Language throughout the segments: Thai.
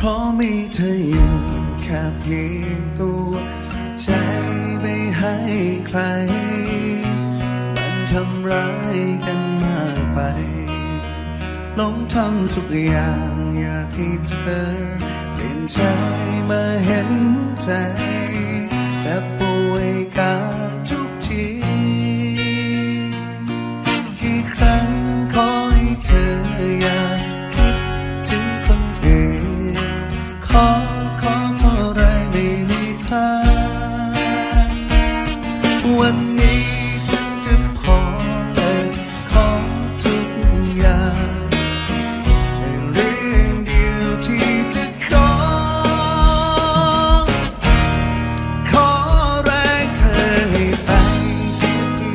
เพราะมีเธออยู่แค่เพียงตัวใจไม่ให้ใคร มันทำร้ายกันมากไปลงทำทุกอย่างอยากให้เธอเปลี่ยนใจมาเห็นใจ แต่ป่วยกับทุ วันนี้ฉันจะพอเลยของทุกอย่างแต่เรื่องเดียวที่จะขอ ขอแรงเธอให้ไปสักที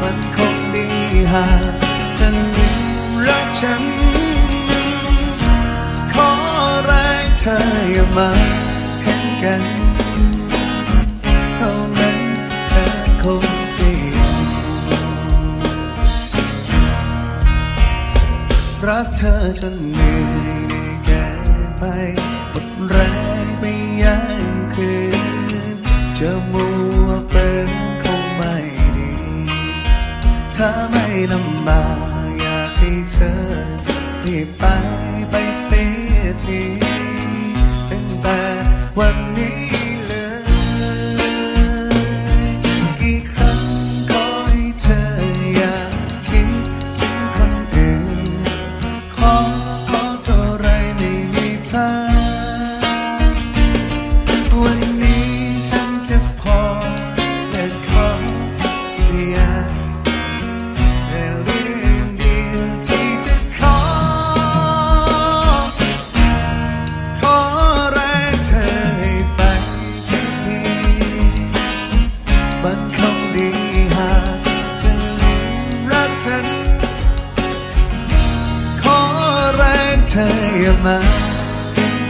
มันคงดีหากจะลืมรักฉัน ขอแรงเธออย่ามาเห็นกัน รักเธอจนเหนื่อยได้แก่ไปหมดแรงไปยังคืนจะมัวเป็นคงไม่ดี ถ้าไม่ลำบากอยากให้เธอรีบไปไปเสียที เธออย่ามา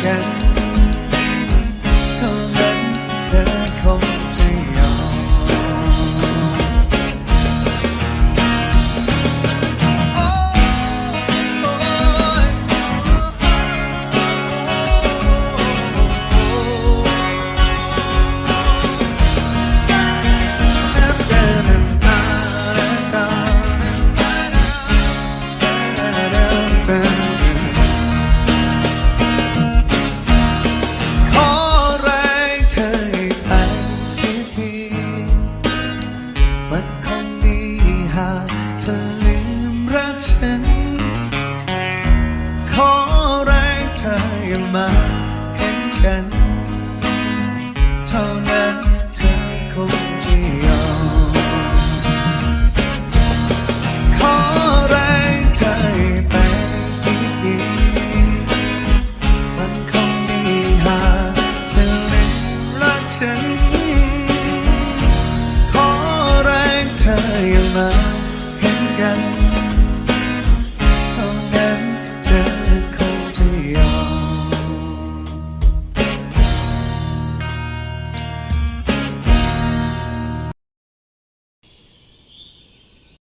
กัน ฉัน ขอแรงเธออย่ามาเห็นกัน เท่านั้นเธอคงจะยอม ขอแรงเธอไปที่ดีมันคงมีหาเธอเลยรักฉัน ขอแรงเธออย่ามห็นกัน